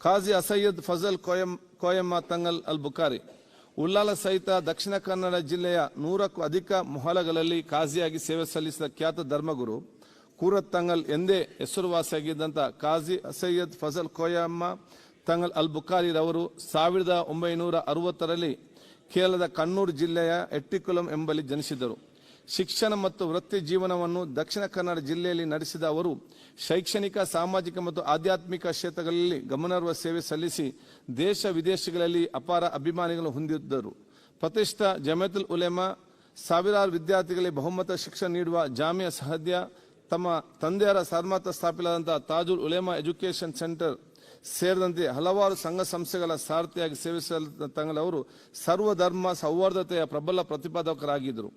ಖಾಜಿ ಅಸಯ್ಯದ್ ಫಜಲ್ ಕೋಯಂ ಕೋಯಮ್ಮ ತಂಗಲ್ ಅಲ್ ಬುಖಾರಿ ಉಲ್ಲಾಲ ಸಹಿತ ದಕ್ಷಿಣ ಕನ್ನಡ ಜಿಲ್ಲೆಯ ನೂರಕ್ಕೂ ಅಧಿಕ ಮೊಹಲಗಳಲ್ಲಿ ಖಾಜಿಯಾಗಿ ಸೇವೆ ಸಲ್ಲಿಸಿದ ಖ್ಯಾತ ಧರ್ಮಗುರು ಕೂರತ್ ತಂಗಲ್ ಎಂದೇ ಹೆಸರುವಾಸಿಯಾಗಿದ್ದಂಥ ಖಾಜಿ ಅಸಯ್ಯದ್ ಫಜಲ್ ಕೋಯಮ್ಮ ತಂಗಲ್ ಅಲ್ ಬುಕಾರಿರವರು ಸಾವಿರದ ಒಂಬೈನೂರ ಅರವತ್ತರಲ್ಲಿ ಕೇರಳದ ಕಣ್ಣೂರು ಜಿಲ್ಲೆಯ ಎಟ್ಟಿಕುಲಂ ಎಂಬಲ್ಲಿ ಜನಿಸಿದರು. ಶಿಕ್ಷಣ ಮತ್ತು ವೃತ್ತಿ ಜೀವನವನ್ನು ದಕ್ಷಿಣ ಕನ್ನಡ ಜಿಲ್ಲೆಯಲ್ಲಿ ನಡೆಸಿದ ಅವರು, ಶೈಕ್ಷಣಿಕ, ಸಾಮಾಜಿಕ ಮತ್ತು ಆಧ್ಯಾತ್ಮಿಕ ಕ್ಷೇತ್ರಗಳಲ್ಲಿ ಗಮನಾರ್ಹ ಸೇವೆ ಸಲ್ಲಿಸಿ ದೇಶ ವಿದೇಶಗಳಲ್ಲಿ ಅಪಾರ ಅಭಿಮಾನಿಗಳು ಹೊಂದಿದ್ದರು. ಪ್ರತಿಷ್ಠ ಜಮೇತುಲ್ ಉಲೆಮಾ, ಸಾವಿರಾರು ವಿದ್ಯಾರ್ಥಿಗಳಿಗೆ ಬಹುಮತ ಶಿಕ್ಷಣ ನೀಡುವ ಜಾಮಿಯಾ ಸಹದ್ಯ, ತಮ್ಮ ತಂದೆಯರ ಸರ್ಮಾತ ಸ್ಥಾಪಿಸಲಾದಂತಹ ತಾಜುಲ್ ಉಲೇಮಾ ಎಜುಕೇಷನ್ ಸೆಂಟರ್ ಸೇರಿದಂತೆ ಹಲವಾರು ಸಂಘ ಸಂಸ್ಥೆಗಳ ಸಾರಥಿಯಾಗಿ ಸೇವಿಸಿದ ತಂಗಳವರು ಸರ್ವಧರ್ಮ ಸೌಹಾರ್ದತೆಯ ಪ್ರಬಲ ಪ್ರತಿಪಾದಕರಾಗಿದ್ದರು.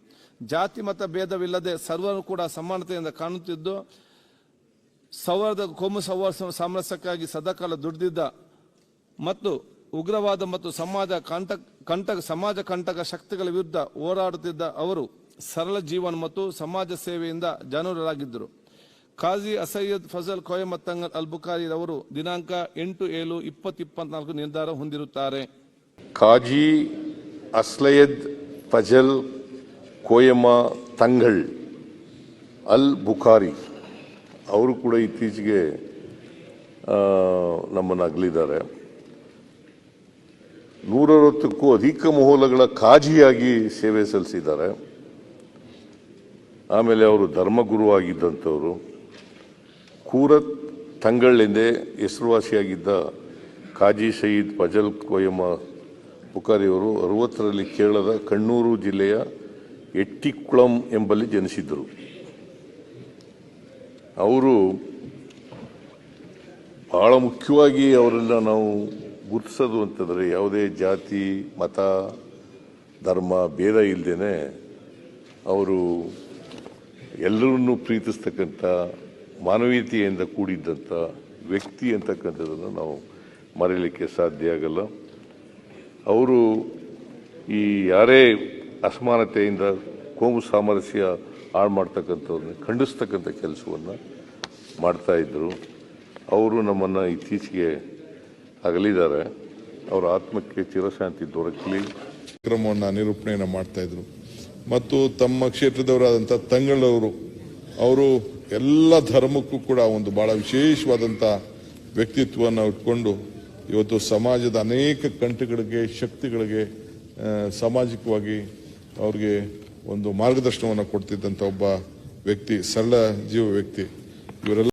ಜಾತಿ ಮತ ಭೇದವಿಲ್ಲದೆ ಸರ್ವರು ಕೂಡ ಸಮಾನತೆಯಿಂದ ಕಾಣುತ್ತಿದ್ದು, ಸೌಹಾರ್ದ, ಕೋಮು ಸೌಹಾರ್ದ ಸಾಮರಸ್ಯಕ್ಕಾಗಿ ಸದಾಕಾಲ ದುಡಿದಿದ್ದ ಮತ್ತು ಉಗ್ರವಾದ ಮತ್ತು ಸಮಾಜ ಕಂಟಕ ಕಂಟಕ, ಸಮಾಜ ಕಂಟಕ ಶಕ್ತಿಗಳ ವಿರುದ್ಧ ಹೋರಾಡುತ್ತಿದ್ದ ಅವರು ಸರಳ ಜೀವನ ಮತ್ತು ಸಮಾಜ ಸೇವೆಯಿಂದ ಜಾನೂರರಾಗಿದ್ದರು ಕಾಜಿ ಅಸಯ್ಯದ್ ಫಜಲ್ ಕೊಯಮತ್ತಂಗ್ ಅಲ್ ಬುಖಾರಿ ಅವರು ದಿನಾಂಕ ಎಂಟು ಏಳು ಇಪ್ಪತ್ತು ಇಪ್ಪತ್ನಾಲ್ಕು ನಿರ್ಧಾರ ಹೊಂದಿರುತ್ತಾರೆ. ಖಾಜಿ ಅಸ್ಲಯದ್ ಫಜಲ್ ಕೋಯಮ ತಂಗಳ್ ಅಲ್ ಬುಖಾರಿ ಅವರು ಕೂಡ ಇತ್ತೀಚೆಗೆ ನಮ್ಮನ್ನು ಅಗಲಿದ್ದಾರೆ. ನೂರವತ್ತಕ್ಕೂ ಅಧಿಕ ಮೊಹಲಗಳ ಕಾಜಿಯಾಗಿ ಸೇವೆ ಸಲ್ಲಿಸಿದ್ದಾರೆ. ಆಮೇಲೆ ಅವರು ಧರ್ಮಗುರು ಆಗಿದ್ದಂಥವರು ಕೂರತ್ ತಂಗಳೆಂದೇ ಹೆಸರುವಾಸಿಯಾಗಿದ್ದ ಕಾಜಿ ಸಯೀದ್ ಫಜಲ್ ಕೋಯಮ್ಮ ಪುಕಾರಿಯವರು ಅರುವತ್ತರಲ್ಲಿ ಕೇರಳದ ಕಣ್ಣೂರು ಜಿಲ್ಲೆಯ ಎಟ್ಟಿಕುಳಂ ಎಂಬಲ್ಲಿ ಜನಿಸಿದ್ದರು. ಅವರು ಬಹಳ ಮುಖ್ಯವಾಗಿ ಅವರೆಲ್ಲ ನಾವು ಗುರುತಿಸೋದು ಅಂತಂದರೆ ಯಾವುದೇ ಜಾತಿ, ಮತ, ಧರ್ಮ, ಭೇದ ಇಲ್ಲದೇನೆ ಅವರು ಎಲ್ಲರನ್ನೂ ಪ್ರೀತಿಸ್ತಕ್ಕಂಥ ಮಾನವೀಯತೆಯಿಂದ ಕೂಡಿದ್ದಂಥ ವ್ಯಕ್ತಿ ಅಂತಕ್ಕಂಥದ್ದನ್ನು ನಾವು ಮರೆಯಲಿಕ್ಕೆ ಸಾಧ್ಯ ಆಗಲ್ಲ. ಅವರು ಈ ಯಾರೇ ಅಸಮಾನತೆಯಿಂದ ಕೋಮು ಸಾಮರಸ್ಯ ಹಾಳು ಮಾಡ್ತಕ್ಕಂಥವ್ರನ್ನ ಖಂಡಿಸ್ತಕ್ಕಂಥ ಕೆಲಸವನ್ನು ಮಾಡ್ತಾಯಿದ್ರು ಅವರು ನಮ್ಮನ್ನು ಇತ್ತೀಚೆಗೆ ಅಗಲಿದ್ದಾರೆ. ಅವರ ಆತ್ಮಕ್ಕೆ ಚಿರಶಾಂತಿ ದೊರಕಲಿ. ಕ್ರಮವನ್ನು ನಿರೂಪಣೆಯನ್ನು ಮಾಡ್ತಾಯಿದ್ರು ಮತ್ತು ತಮ್ಮ ಕ್ಷೇತ್ರದವರಾದಂಥ ತಂಗಳವರು, ಅವರು ಎಲ್ಲ ಧರ್ಮಕ್ಕೂ ಕೂಡ ಒಂದು ಬಹಳ ವಿಶೇಷವಾದಂಥ ವ್ಯಕ್ತಿತ್ವವನ್ನು ಇಟ್ಕೊಂಡು ಇವತ್ತು ಸಮಾಜದ ಅನೇಕ ಕಂಠಗಳಿಗೆ ಶಕ್ತಿಗಳಿಗೆ ಸಾಮಾಜಿಕವಾಗಿ ಅವ್ರಿಗೆ ಒಂದು ಮಾರ್ಗದರ್ಶನವನ್ನು ಕೊಡ್ತಿದ್ದಂಥ ಒಬ್ಬ ವ್ಯಕ್ತಿ, ಸರಳ ಜೀವ ವ್ಯಕ್ತಿ. ಇವರೆಲ್ಲ